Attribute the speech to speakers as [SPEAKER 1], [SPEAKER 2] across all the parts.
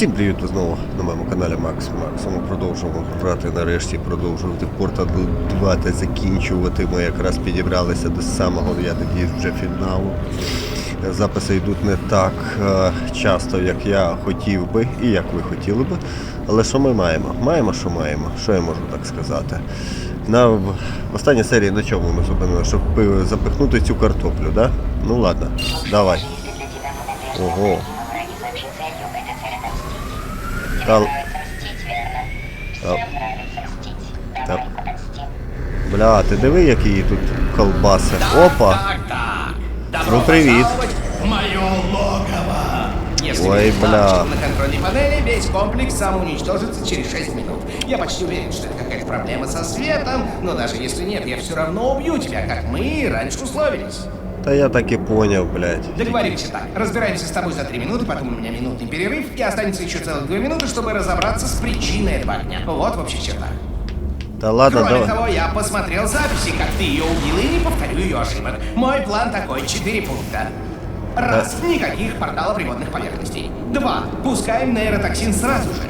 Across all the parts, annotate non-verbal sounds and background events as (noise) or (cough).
[SPEAKER 1] Всім привіт знову на моєму каналі Макс Макс. Ми продовжуємо грати нарешті, продовжувати Portal 2 та закінчувати. Ми якраз підібралися до самого, я надіюсь, вже фіналу. Записи йдуть не так е, часто, як я хотів би і як ви хотіли би. Але що ми маємо? Маємо, що маємо. Що я можу так сказати? На, в останній серії на чому ми зупинили? Щоб запихнути цю картоплю, да? Ну ладно, давай. Ого. Та... Та... Та... Бля, ти диви, які її тут колбаси. Опа!
[SPEAKER 2] Так, так. Добро
[SPEAKER 1] Ну, привет.
[SPEAKER 2] пожаловать в мое логово. Если
[SPEAKER 1] Ой,
[SPEAKER 2] верить
[SPEAKER 1] бля.
[SPEAKER 2] лампочкам на контрольной панели, весь комплекс самоуничтожится через 6 минут. Я почти уверен, что это какая-то проблема со светом, но даже если нет, я все равно убью тебя, как мы и раньше условились.
[SPEAKER 1] Та я так і поняв, блядь.
[SPEAKER 2] Договоримся так. Разбираемся с тобой за 3 минуты, потом у меня минутный перерыв, и останется еще целых 2 минуты, чтобы разобраться с причиной этого огня. Вот в общих чертах.
[SPEAKER 1] Та ладно,
[SPEAKER 2] Кроме
[SPEAKER 1] давай.
[SPEAKER 2] того, я посмотрел записи, как ты ее убил, и не повторю ее ошибок. Мой план такой, четыре пункта. Раз, никаких порталов приводных поверхностей. Два, пускаем нейротоксин сразу же.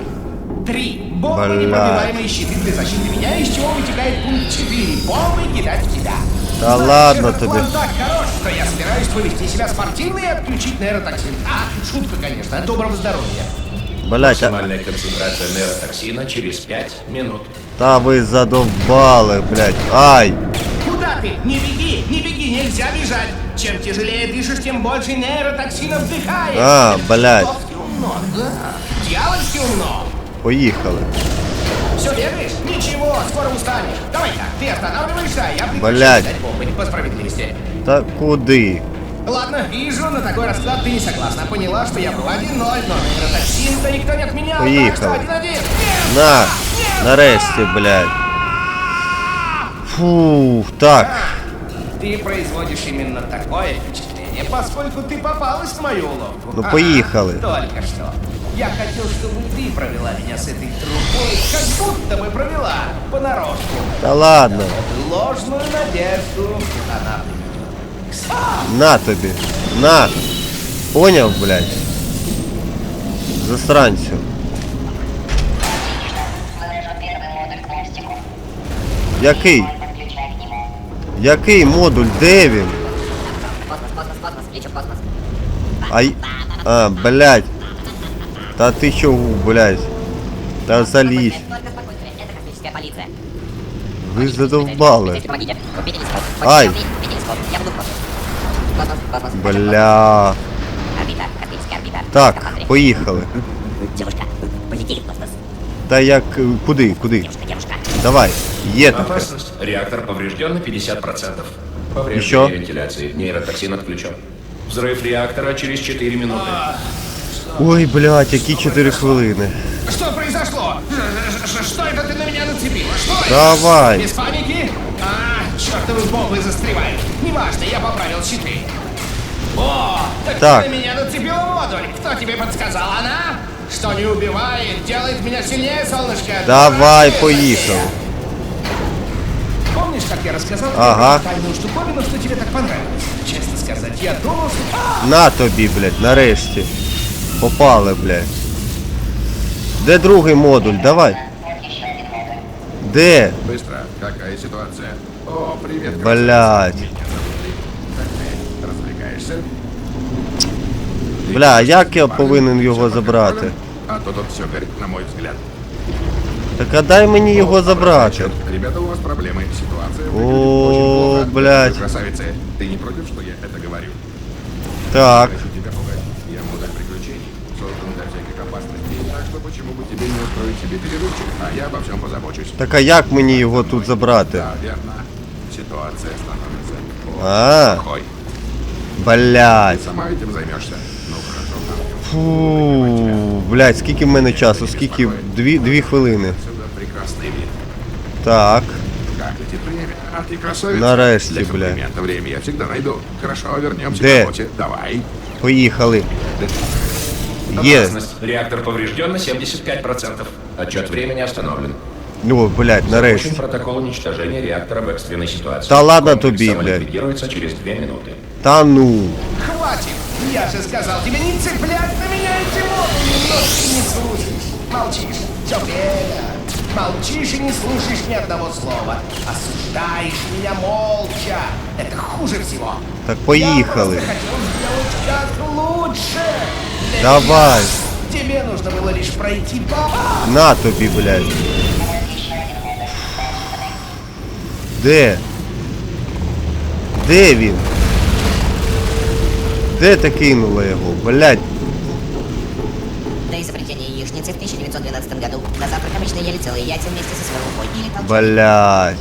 [SPEAKER 2] Три, бомбы непробиваемые щиты для защиты меня, из чего вытекает пункт четыре, бомбы кидать в тебя.
[SPEAKER 1] Да
[SPEAKER 2] Знаешь,
[SPEAKER 1] ладно тебе.
[SPEAKER 2] план так хорош, что я собираюсь повести себя спортивно и отключить нейротоксин. А, шутка, конечно, доброго здоровья.
[SPEAKER 1] Блядь, а...
[SPEAKER 3] Максимальная концентрация нейротоксина через 5 минут.
[SPEAKER 1] та ви задовбали, блядь. Ай!
[SPEAKER 2] Куда ты? Не беги, не беги, нельзя бежать. Чем тяжелее дышишь, тем больше нейротоксина вдыхаешь.
[SPEAKER 1] А, блядь.
[SPEAKER 2] Чертовски умно, да. Дьявольски умно.
[SPEAKER 1] Поїхали.
[SPEAKER 2] Все бегаешь? Ничего, скоро устанешь. Давай так, ты останавливаешься, а я кидать бомбы по справедливости.
[SPEAKER 1] Та куди?
[SPEAKER 2] Ладно, вижу, на такой расклад ты не согласна. Поняла, что я был 1-0, но нейротоксин-то никто не отменял.
[SPEAKER 1] Поехали.
[SPEAKER 2] Так что 1-1. Нет,
[SPEAKER 1] На!
[SPEAKER 2] нет.
[SPEAKER 1] Нарешті, блядь. Фух, так.
[SPEAKER 2] Ты производишь именно такое впечатление, поскольку ты попалась в мою уловку.
[SPEAKER 1] Ну, поехали.
[SPEAKER 2] Только что. Я хотел, чтобы ты провела меня с этой трубой, как будто бы провела, понарошку.
[SPEAKER 1] Та ладно.
[SPEAKER 2] Ложную надежду она приведет.
[SPEAKER 1] На тобі. На. Поняв, блядь? Засранцю. Який? Який модуль? Де він?
[SPEAKER 4] Космос, космос, космос, лечу в космос.
[SPEAKER 1] Ай. А, блядь. Та ти чого, блядь? Та залізь.
[SPEAKER 4] Только спокойствие, это космическая полиция.
[SPEAKER 1] Ви задовбали.
[SPEAKER 4] Полицейский, помогите. Купи телескоп.
[SPEAKER 1] Ай.
[SPEAKER 4] Купи телескоп. Я буду в космос. Космос, космос.
[SPEAKER 1] Бля.
[SPEAKER 4] Орбита, космическая орбита.
[SPEAKER 1] Так,
[SPEAKER 4] Скафандры.
[SPEAKER 1] поїхали.
[SPEAKER 4] Девушка, полетели в космос.
[SPEAKER 1] Та як. е, Куди? Куди?
[SPEAKER 4] Девушка, девушка.
[SPEAKER 1] Давай. Є таке.
[SPEAKER 3] Опасность. Реактор поврежден на 50%.
[SPEAKER 1] Еще?
[SPEAKER 3] Повреждение вентиляции. Нейротоксин отключен. Взрыв реактора через 4 минуты.
[SPEAKER 1] Ой, блядь, які 4 хвилини.
[SPEAKER 2] Что произошло? Ш- ш- Что это ты на меня нацепила? Что это?
[SPEAKER 1] Давай.
[SPEAKER 2] Без паники? А, чертовы бомбы застревают. Неважно, я поправил щиты. О, так,
[SPEAKER 1] Так.
[SPEAKER 2] ты на меня нацепила модуль. Кто тебе подсказал? Она? Что не убивает, делает меня сильнее, солнышко.
[SPEAKER 1] Давай,
[SPEAKER 2] Дурацкое
[SPEAKER 1] поехал.
[SPEAKER 2] затея. Помнишь, как я рассказал тебе
[SPEAKER 1] Ага.
[SPEAKER 2] про тайную штуковину, что тебе так понравилось? Честно сказать, я думал, что... А!
[SPEAKER 1] На тобі, блядь, нарешті. Попали, блядь. Де другий модуль? Давай. Де?
[SPEAKER 5] Быстро. Какая ситуация? О, привет.
[SPEAKER 1] Блядь.
[SPEAKER 5] Как ты развлекаешься?
[SPEAKER 1] Бля, а як я повинен його забрати?
[SPEAKER 5] А то тут все горит, на мой взгляд.
[SPEAKER 1] Так а дай мені його забрати.
[SPEAKER 5] Черт, Ребята, у вас проблемы. Ситуация
[SPEAKER 1] О,
[SPEAKER 5] выглядит очень плохо.
[SPEAKER 1] блядь.
[SPEAKER 5] Красавица, ты не против, что я это говорю?
[SPEAKER 1] Так.
[SPEAKER 5] почему бы тебе не устроить себе перерывчик, а я обо всем позабочусь.
[SPEAKER 1] Так а як мені його тут забрати?
[SPEAKER 5] Да, верно. Ситуация становится
[SPEAKER 1] А.
[SPEAKER 5] плохой.
[SPEAKER 1] Блядь.
[SPEAKER 5] Сама этим займешься. Ну хорошо.
[SPEAKER 1] Фу, блядь, скільки в мене часу? Скільки? Дві, дві хвилини.
[SPEAKER 5] Отсюда прекрасный вид.
[SPEAKER 1] Так.
[SPEAKER 5] Как летит время? А ты красавица.
[SPEAKER 1] Нарешті,
[SPEAKER 5] Для
[SPEAKER 1] бля.
[SPEAKER 5] комплимента время я всегда найду. Хорошо, вернемся
[SPEAKER 1] Де?
[SPEAKER 5] к работе. Давай.
[SPEAKER 1] Поїхали. Є.
[SPEAKER 3] Опасность. Реактор поврежден на 75%. Отчет времени остановлен.
[SPEAKER 1] Ну, блядь, нарешті.
[SPEAKER 3] Очень протокол уничтожения реактора в экстренной ситуации.
[SPEAKER 1] Да ладно
[SPEAKER 3] Комплекс
[SPEAKER 1] тобі, блядь.
[SPEAKER 3] самоликвидируется через 2 минуты.
[SPEAKER 1] Та ну.
[SPEAKER 2] Хватит! Я же сказал тебе не цеплять на меня эти модули, но ты не слушаешь. Молчишь. Все время. Молчишь и не слушаешь ни одного слова. Осуждаешь меня молча. Это хуже всего.
[SPEAKER 1] Так
[SPEAKER 2] Я
[SPEAKER 1] поїхали.
[SPEAKER 2] просто хотел сделать как лучше. Для
[SPEAKER 1] Давай.
[SPEAKER 2] Тебе нужно было лишь пройти по...
[SPEAKER 1] На тобі, блядь. Де? Де він? Де ти кинула його? Блядь.
[SPEAKER 4] До изобретения яичницы в 1912 году на завтрак обычно ели целые яйца вместе со своей рукой или толченые.
[SPEAKER 1] Блядь.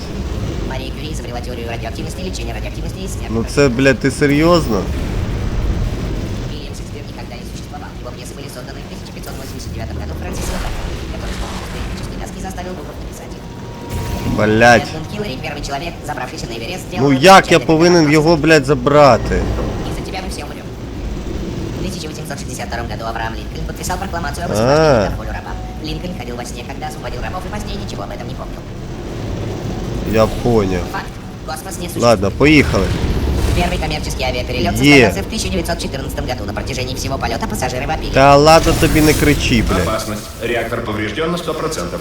[SPEAKER 4] Мария Кюри изобрела теорию радиоактивности, лечения радиоактивности и смерти.
[SPEAKER 1] Ну це, блядь, ти серйозно?
[SPEAKER 4] сделал
[SPEAKER 1] Ну
[SPEAKER 4] это
[SPEAKER 1] як я
[SPEAKER 4] замечательно.
[SPEAKER 1] повинен його, блядь, забрати?
[SPEAKER 4] Из-за тебя мы все умрем. В 1862 году Авраам Линкольн подписал прокламацию об
[SPEAKER 1] А.
[SPEAKER 4] освобождении от волю раба. Линкольн ходил во сне, когда освободил рабов, и позднее ничего об этом не помнил.
[SPEAKER 1] Я понял.
[SPEAKER 4] Факт. Космос не существует.
[SPEAKER 1] Ладно, поїхали.
[SPEAKER 4] Первый коммерческий авиаперелет
[SPEAKER 1] Е.
[SPEAKER 4] состоялся в 1914 году. На протяжении всего полета пассажиры вопили.
[SPEAKER 1] Та ладно тобі не кричи, блядь.
[SPEAKER 3] Опасность. Реактор поврежден на 100%.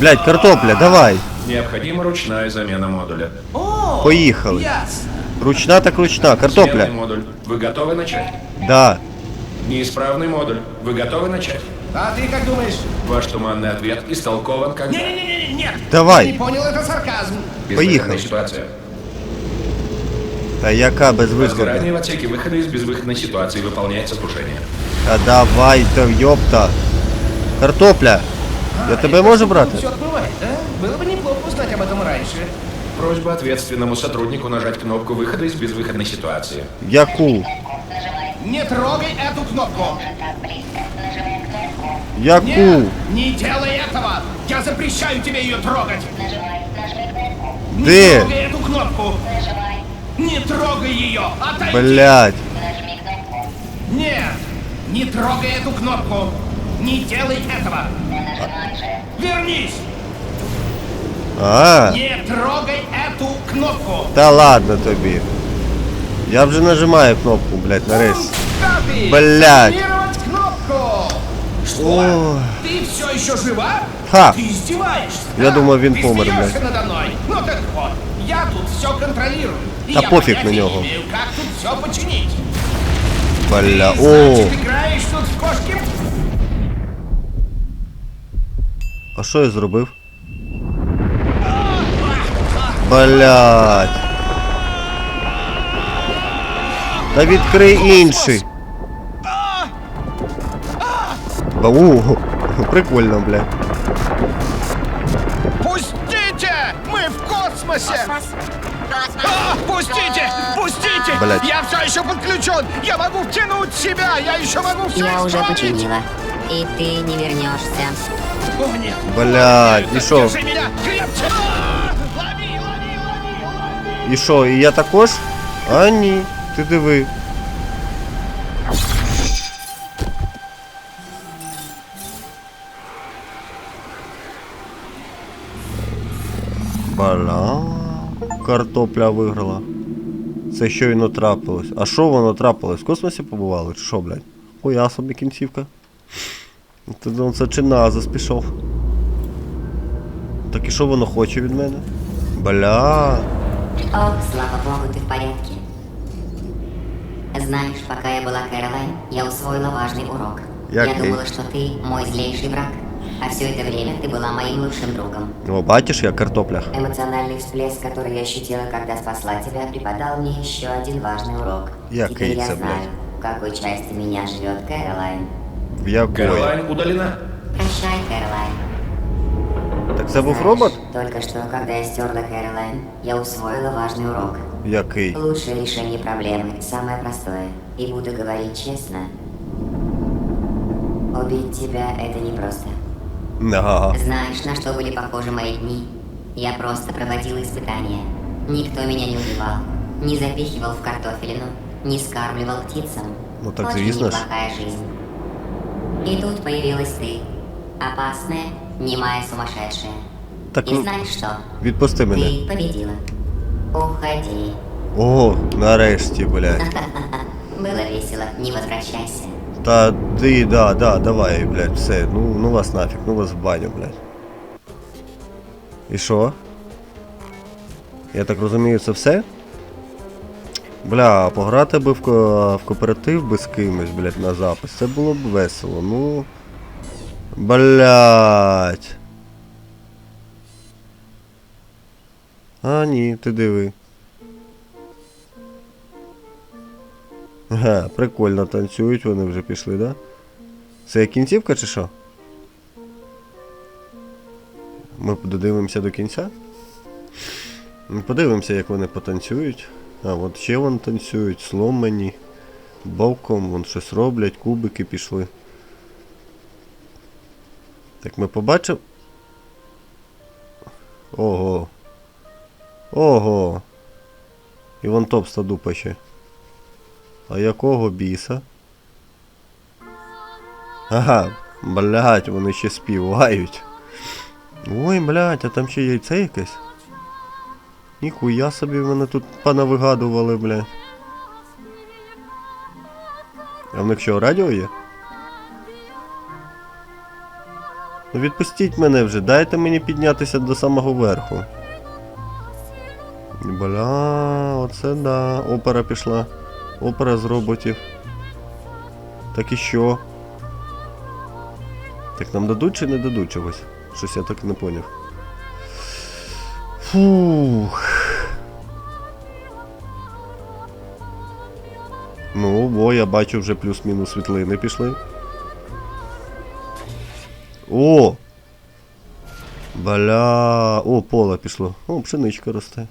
[SPEAKER 1] Блядь, картопля, давай.
[SPEAKER 3] Необходима ручная замена модуля.
[SPEAKER 2] О,
[SPEAKER 1] Поїхали.
[SPEAKER 2] Ясно.
[SPEAKER 1] Ручна так ручна.
[SPEAKER 3] Сменный
[SPEAKER 1] Картопля.
[SPEAKER 3] модуль. Вы готовы начать?
[SPEAKER 1] Да.
[SPEAKER 3] Неисправный модуль. Вы готовы начать?
[SPEAKER 2] А ты как думаешь?
[SPEAKER 3] Ваш туманный ответ истолкован как
[SPEAKER 2] Не-не-не, нет.
[SPEAKER 1] Давай.
[SPEAKER 2] Ты не понял, это сарказм.
[SPEAKER 1] Поехали.
[SPEAKER 3] ситуация.
[SPEAKER 1] Та яка безвиходна?
[SPEAKER 3] Возгорание в отсеке выхода из безвыходной ситуации выполняется служение.
[SPEAKER 1] Та давай, та йопта. Картопля. Я тебе можу брати?
[SPEAKER 2] Все бывает, да? Было бы неплохо узнать об этом раньше.
[SPEAKER 3] Просьба ответственному сотруднику нажать кнопку выхода из безвыходной ситуации.
[SPEAKER 1] Яку?
[SPEAKER 2] Не трогай эту кнопку.
[SPEAKER 1] Яку?
[SPEAKER 2] Нет, не делай этого. Я запрещаю тебе ее трогать. Не
[SPEAKER 1] Де?
[SPEAKER 2] трогай эту кнопку. Не трогай ее. Отойди.
[SPEAKER 1] Блядь.
[SPEAKER 2] Нет, не трогай эту кнопку. Не делай этого. Вернись.
[SPEAKER 1] А,
[SPEAKER 2] Не трогай эту кнопку.
[SPEAKER 1] та ладно тобі. Я вже нажимаю кнопку, блядь, нарешті.
[SPEAKER 2] Копи!
[SPEAKER 1] Блядь.
[SPEAKER 2] Активировать кнопку! Что?
[SPEAKER 1] Ой.
[SPEAKER 2] Ты все еще жива?
[SPEAKER 1] Ха.
[SPEAKER 2] Ты издеваешься?
[SPEAKER 1] Я
[SPEAKER 2] да?
[SPEAKER 1] думал, він
[SPEAKER 2] Ты
[SPEAKER 1] помер,
[SPEAKER 2] смеешься
[SPEAKER 1] блядь.
[SPEAKER 2] надо мной? Ну так вот, я тут все контролирую. И
[SPEAKER 1] Да
[SPEAKER 2] я
[SPEAKER 1] пофиг на
[SPEAKER 2] понятия
[SPEAKER 1] него.
[SPEAKER 2] не имею, как тут все починить.
[SPEAKER 1] Бля.
[SPEAKER 2] Ты,
[SPEAKER 1] О,
[SPEAKER 2] значит, играешь тут в кошки?
[SPEAKER 1] А що я зробив? Блядь. Та відкрий інший. Бау, прикольно, блядь.
[SPEAKER 2] Пустите! Мы в космосе! А, пустите! Пустите!
[SPEAKER 1] Блядь.
[SPEAKER 2] Я все еще подключен! Я могу втянуть себя! Я еще могу все
[SPEAKER 6] Я уже
[SPEAKER 2] исправить!
[SPEAKER 6] починила. И ты не вернешься.
[SPEAKER 1] Блядь,
[SPEAKER 2] лови, лови!
[SPEAKER 1] І що, і я також? А ні, ти диви. Бля, картопля виграла. Це щойно трапилось. А що воно трапилось? В космосі побували? Чи що, блядь? Хуя собі кінцівка. Тоді он це чи назас пішов. Так і що воно хоче від мене? Бля.
[SPEAKER 6] Ох, слава богу, ты в порядке. Знаешь, пока я была Кэролайн, я усвоила важный урок.
[SPEAKER 1] Який?
[SPEAKER 6] Я думала, что ты мой злейший враг, а все это время ты была моим лучшим другом.
[SPEAKER 1] О, бачиш, я картопля.
[SPEAKER 6] Эмоциональный всплеск, который я ощутила, когда спасла тебя, преподал мне еще один важный урок.
[SPEAKER 1] Я
[SPEAKER 6] Теперь я
[SPEAKER 1] Кейтса,
[SPEAKER 6] знаю, в какой части меня живет Кэролайн.
[SPEAKER 1] В якої?
[SPEAKER 3] Кэролайн удалена.
[SPEAKER 6] Прощай, Кэролайн.
[SPEAKER 1] Так це був
[SPEAKER 6] Знаешь,
[SPEAKER 1] робот?
[SPEAKER 6] Только что, когда я стерла Кэролайн, я усвоила важный урок.
[SPEAKER 1] Який?
[SPEAKER 6] Лучшее решение проблемы, самое простое. И буду говорить честно. Убить тебя это непросто.
[SPEAKER 1] Ага.
[SPEAKER 6] Знаешь, на что были похожи мои дни? Я просто проводил испытания. Никто меня не убивал, не запихивал в картофелину, не скармливал птицам.
[SPEAKER 1] Ну так
[SPEAKER 6] Очень
[SPEAKER 1] звісно ж.
[SPEAKER 6] неплохая жизнь. И тут появилась ты. Опасная, немая сумасшедшая.
[SPEAKER 1] Так
[SPEAKER 6] И
[SPEAKER 1] ну,
[SPEAKER 6] знаешь что?
[SPEAKER 1] відпусти мене.
[SPEAKER 6] Ты победила. Уходи.
[SPEAKER 1] О, нарешті, блядь. (laughs)
[SPEAKER 6] Было весело, не возвращайся.
[SPEAKER 1] Та ти, да, да, давай, блядь, все. Ну, ну вас нафіг, ну вас в баню, блядь. І що? Я так розумію, це все? Бля, пограти би в, в кооператив би з кимось, блядь, на запис. Це було б весело, ну. Блядь. А, ні, ти диви. Ага, прикольно танцюють, вони вже пішли, да? Це кінцівка чи що? Ми додивимося до кінця? Подивимося, як вони потанцюють. А, от ще вони танцюють, сломані, боком, вон щось роблять, кубики пішли. Так ми побачимо. Ого. Ого. І вон топста дупа ще. А якого біса? Ага, блядь, вони ще співають. Ой, блядь, а там ще яйце якесь. Ніхуя собі мене тут понавигадували, блядь. А в них що, радіо є? Ну відпустіть мене вже, дайте мені піднятися до самого верху. Бля, оце да. Опера пішла. Опера з роботів. Так і що? Так нам дадуть чи не дадуть чогось? Щось я так і не поняв. Фух. Ну, бо я бачу вже плюс-мінус світлини пішли. О! Бля. О, поле пішло. О, пшеничка росте.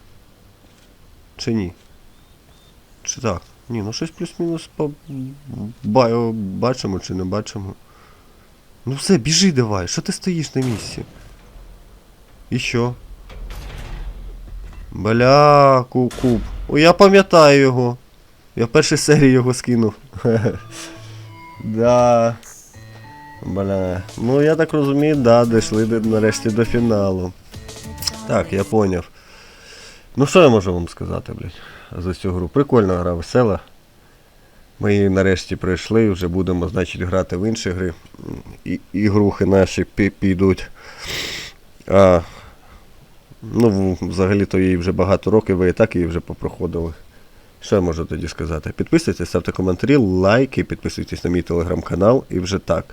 [SPEAKER 1] Чи ні? Чи так? Ні, ну щось плюс-мінус по... ба- бачимо чи не бачимо. Ну все, біжи давай, що ти стоїш на місці? І що? Бля, ку- куб. О, я пам'ятаю його. Я в першій серії його скинув. (laughs) да. Бля. Ну я так розумію, да, дійшли нарешті до фіналу. Так, я поняв. Ну що я можу вам сказати, блядь, за цю гру? Прикольна гра, весела. Ми її нарешті пройшли, вже будемо, значить, грати в інші гри. І, ігрухи наші підуть. А, ну, взагалі-то їй вже багато років, ви і так її вже попроходили. Що я можу тоді сказати? Підписуйтесь, ставте коментарі, лайки, підписуйтесь на мій телеграм-канал і вже так.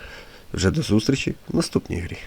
[SPEAKER 1] Вже до зустрічі в наступній грі.